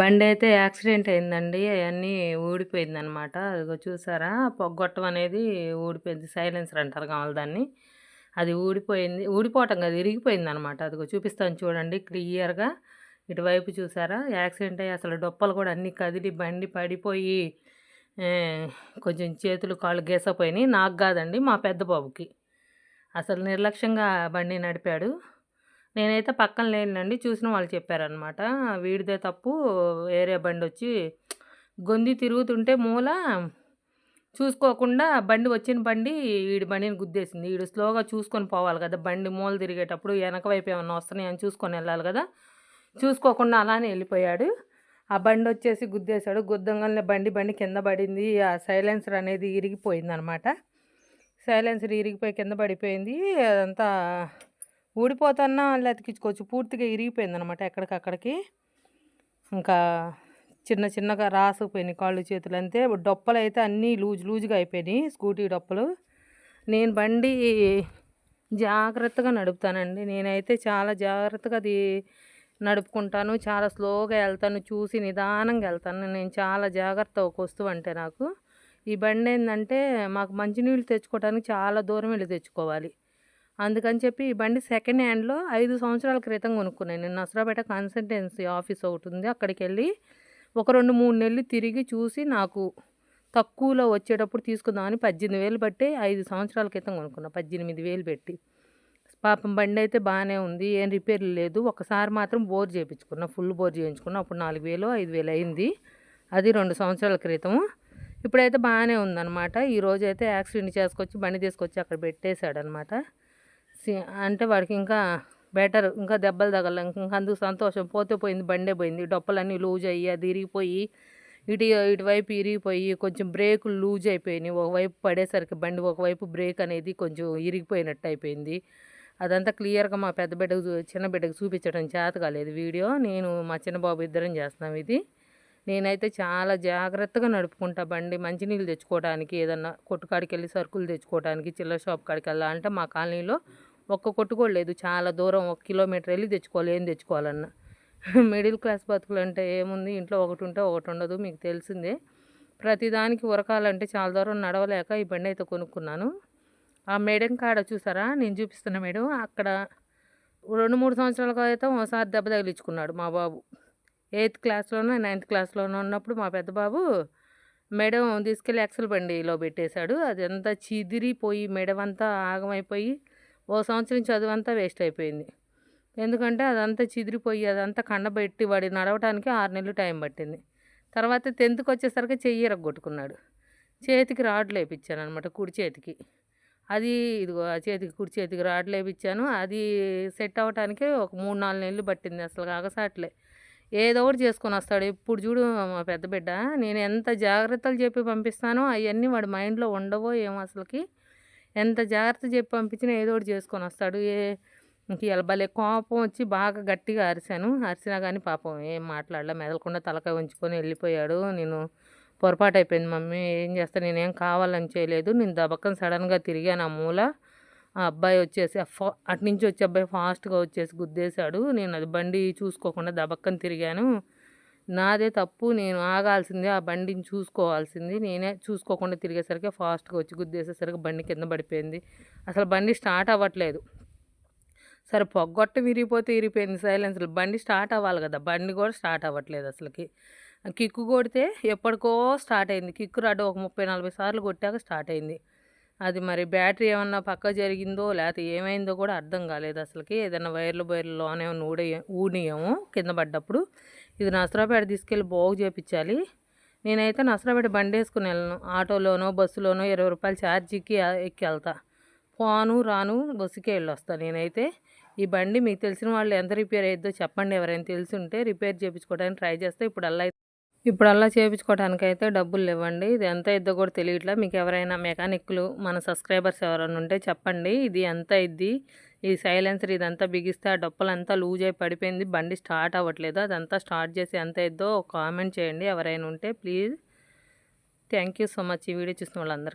బండి అయితే యాక్సిడెంట్ అయిందండి. అవన్నీ ఊడిపోయిందనమాట. అదిగో చూసారా? పొగ్గొట్టం అనేది ఊడిపోయింది. సైలెన్సర్ అంటారు కావాలి దాన్ని. అది ఊడిపోయింది. ఊడిపోవటం కదా ఇరిగిపోయింది అనమాట అదిగో చూపిస్తాను చూడండి క్లియర్గా. ఇటువైపు చూసారా? యాక్సిడెంట్ అయ్యి అసలు డొప్పలు కూడా అన్నీ కదిలి బండి పడిపోయి కొంచెం చేతులు కాళ్ళు గీసపోయినాయి. నాకు కాదండి మా పెద్ద బాబుకి. అసలు నిర్లక్ష్యంగా బండి నడిపాడు. నేనైతే పక్కన లేనండి. చూసిన వాళ్ళు చెప్పారనమాట వీడిదే తప్పు వేరే బండి వచ్చి గొంది తిరుగుతుంటే మూల చూసుకోకుండా బండి వచ్చిన బండి వీడి బండిని గుద్దేసింది. వీడు స్లోగా చూసుకొని పోవాలి కదా బండి మూల తిరిగేటప్పుడు వెనక వైపు ఏమైనా వస్తున్నాయని చూసుకొని వెళ్ళాలి కదా. చూసుకోకుండా అలానే వెళ్ళిపోయాడు. ఆ బండి వచ్చేసి గుద్దేశాడు. గుద్దంగానే బండి బండి కింద పడింది. ఆ సైలెన్సర్ అనేది ఇరిగిపోయింది అనమాట సైలెన్సర్ ఇరిగిపోయి కింద పడిపోయింది. అదంతా ఊడిపోతున్నా వాళ్ళు అతికించుకోవచ్చు. పూర్తిగా ఇరిగిపోయింది అనమాట ఎక్కడికక్కడికి. ఇంకా చిన్న చిన్నగా రాసుకుపోయినాయి కాళ్ళు చేతులు అంతే. డొప్పలు అయితే అన్నీ లూజ్ లూజ్గా అయిపోయినాయి స్కూటీ డొప్పలు. నేను బండి జాగ్రత్తగా నడుపుతానండి. నేనైతే చాలా జాగ్రత్తగా అది నడుపుకుంటాను. చాలా స్లోగా వెళ్తాను. చూసి నిదానంగా వెళ్తాను. నేను చాలా జాగ్రత్త ఒక వస్తువు అంటే నాకు. ఈ బండి ఏంటంటే మాకు మంచినీళ్ళు తెచ్చుకోవడానికి చాలా దూరం వెళ్ళి తెచ్చుకోవాలి. అందుకని చెప్పి ఈ బండి సెకండ్ హ్యాండ్లో ఐదు సంవత్సరాల క్రితం కొనుక్కున్నాను. నేను నసరాపేట కన్సల్టెన్సీ ఆఫీస్ ఒకటి ఉంది. అక్కడికి వెళ్ళి ఒక రెండు మూడు నెలలు తిరిగి చూసి నాకు తక్కువలో వచ్చేటప్పుడు తీసుకుందామని పద్దెనిమిది వేలు బట్టి ఐదు సంవత్సరాల క్రితం కొనుక్కున్నా. పద్దెనిమిది వేలు పెట్టి. పాపం బండి అయితే బాగానే ఉంది. ఏం రిపేర్ లేదు. ఒకసారి మాత్రం బోర్ చేయించుకున్నా. ఫుల్ బోర్ చేయించుకున్నా. అప్పుడు నాలుగు వేలు ఐదు వేలు అయింది. అది రెండు సంవత్సరాల క్రితం ఇప్పుడైతే బాగానే ఉందన్నమాట. ఈరోజు అయితే యాక్సిడెంట్ చేసుకొచ్చి బండి తీసుకొచ్చి అక్కడ పెట్టేశాడనమాట అంటే వాడికి ఇంకా బెటర్. ఇంకా దెబ్బలు తగల ఇంకా అందుకు సంతోషం. పోతే పోయింది బండే పోయింది. డొప్పలన్నీ లూజ్ అయ్యి అది ఇరిగిపోయి ఇటు ఇటువైపు ఇరిగిపోయి కొంచెం బ్రేకులు లూజ్ అయిపోయినాయి. ఒకవైపు పడేసరికి బండి ఒకవైపు బ్రేక్ అనేది కొంచెం ఇరిగిపోయినట్టు అయిపోయింది. అదంతా క్లియర్గా మా పెద్ద బిడ్డకు చూ- చిన్న బిడ్డకు చూపించడం చేత కాలేదు వీడియో. నేను మా చిన్న బాబు ఇద్దరం చేస్తున్నాం ఇది. నేనైతే చాలా జాగ్రత్తగా నడుపుకుంటా బండి. మంచినీళ్ళు తెచ్చుకోవడానికి ఏదన్నా కొట్టుకాడికి వెళ్ళి సరుకులు తెచ్చుకోవడానికి చిల్లర షాప్ కాడికి వెళ్ళాలంటే మా కాలనీలో ఒక్క కొట్టు కూడా లేదు. చాలా దూరం ఒక కిలోమీటర్ వెళ్ళి తెచ్చుకోవాలి ఏం తెచ్చుకోవాలన్నా. మిడిల్ క్లాస్ బతుకులు అంటే ఏముంది? ఇంట్లో ఒకటి ఉంటే ఒకటి ఉండదు మీకు తెలిసిందే. ప్రతిదానికి ఉరకాలంటే చాలా దూరం నడవలేక ఈ బండి అయితే కొనుక్కున్నాను. ఆ మేడం కాడ చూసారా? నేను చూపిస్తున్న మేడం. అక్కడ రెండు మూడు సంవత్సరాల క్రితం ఒకసారి దెబ్బ తగిలించుకున్నాడు మా బాబు. ఎయిత్ క్లాస్లోనో నైన్త్ క్లాస్లోనో ఉన్నప్పుడు మా పెద్ద బాబు మేడం తీసుకెళ్ళి ఎక్సల్ బండిలో పెట్టేశాడు. అది చిదిరిపోయి మేడం అంతా ఆగమైపోయి ఓ సంవత్సరం చదువు అంతా వేస్ట్ అయిపోయింది. ఎందుకంటే అదంతా చిదిరిపోయి అదంతా కండబెట్టి వాడి నడవటానికి ఆరు నెలలు టైం పట్టింది. తర్వాత టెన్త్కి వచ్చేసరికి చెయ్యి కొట్టుకున్నాడు చేతికి రాడ్లు వేపించాను అనమాట కుడి చేతికి. అది ఇదిగో ఆ చేతికి కుడి చేతికి రాడ్లు వేపించాను అది సెట్ అవ్వటానికి ఒక మూడు నాలుగు నెలలు పట్టింది అసలు అగసాట్లే ఏదో ఒకటి చేసుకొని వస్తాడు. ఇప్పుడు చూడు మా పెద్ద బిడ్డ నేను ఎంత జాగ్రత్తలు చెప్పి పంపిస్తానో అవన్నీ వాడి మైండ్లో ఉండవో ఏమో అసలుకి ఎంత జాగ్రత్త చెప్పి పంపించినా ఏదో ఒకటి చేసుకొని వస్తాడు. ఏ ఇంక ఇలా భలే కోపం వచ్చి బాగా గట్టిగా అరిశాను. అరిసినా కానీ పాపం ఏం మాట్లాడలే. మెదలకుండా తలకాయ ఉంచుకొని వెళ్ళిపోయాడు. నేను పొరపాటు అయిపోయింది మమ్మీ. ఏం చేస్తా? నేనేం కావాలని చేయలేదు. నేను దబక్కన సడన్గా తిరిగాను ఆ మూల. ఆ అబ్బాయి వచ్చేసి అటు నుంచి వచ్చే అబ్బాయి ఫాస్ట్గా వచ్చేసి గుద్దేశాడు. నేను అది బండి చూసుకోకుండా దబక్కన తిరిగాను. నాదే తప్పు నేను ఆగాల్సింది ఆ బండిని చూసుకోవాల్సింది. నేనే చూసుకోకుండా తిరిగేసరికి ఫాస్ట్గా వచ్చి గుద్దేసేసరికి బండి కింద పడిపోయింది. అసలు బండి స్టార్ట్ అవ్వట్లేదు. సరే పొగ్గొట్ట విరిగిపోతే విరిగిపోయింది సైలెన్స్లు బండి స్టార్ట్ అవ్వాలి కదా బండి కూడా స్టార్ట్ అవ్వట్లేదు అసలుకి. కిక్కు కొడితే ఎప్పటికో స్టార్ట్ అయింది. కిక్కు రాడు ఒక ముప్పై నలభై సార్లు కొట్టాక స్టార్ట్ అయింది. అది మరి బ్యాటరీ ఏమన్నా పక్క జరిగిందో లేకపోతే ఏమైందో కూడా అర్థం కాలేదు అసలుకి. ఏదైనా వైర్లు వైర్లోనే ఊడే ఊడియము కింద పడ్డప్పుడు. ఇది నసరాపేట తీసుకెళ్ళి బాగు చేపించాలి. నేనైతే నసరాపేట బండి వేసుకుని వెళ్ళను. ఆటోలోనో బస్సులోనో ఇరవై రూపాయలు ఛార్జీకి ఎక్కి వెళ్తా పోను రాను బస్సుకే వెళ్ళి వస్తాను నేనైతే ఈ బండి మీకు తెలిసిన వాళ్ళు ఎంత రిపేర్ అయ్యిద్దో చెప్పండి. ఎవరైనా తెలిసి ఉంటే రిపేర్ చేయించుకోవడానికి ట్రై చేస్తే. ఇప్పుడు అలా ఇప్పుడు అలా చేయించుకోవడానికి అయితే డబ్బులు ఇవ్వండి ఇది ఎంత ఇద్దో కూడా తెలియట్లా. మీకు ఎవరైనా మెకానిక్లు మన సబ్స్క్రైబర్స్ ఎవరైనా ఉంటే చెప్పండి. ఇది ఎంత ఇద్ది ఈ సైలెన్సర్ ఇదంతా బిగిస్తే ఆ డొప్పలంతా లూజ్ అయి పడిపోయింది. బండి స్టార్ట్ అవ్వట్లేదు. అదంతా స్టార్ట్ చేసి ఎంత ఇద్దో కామెంట్ చేయండి. ఎవరైనా ఉంటే please. Thank you so much. ఈ వీడియో చూసిన వాళ్ళందరికీ.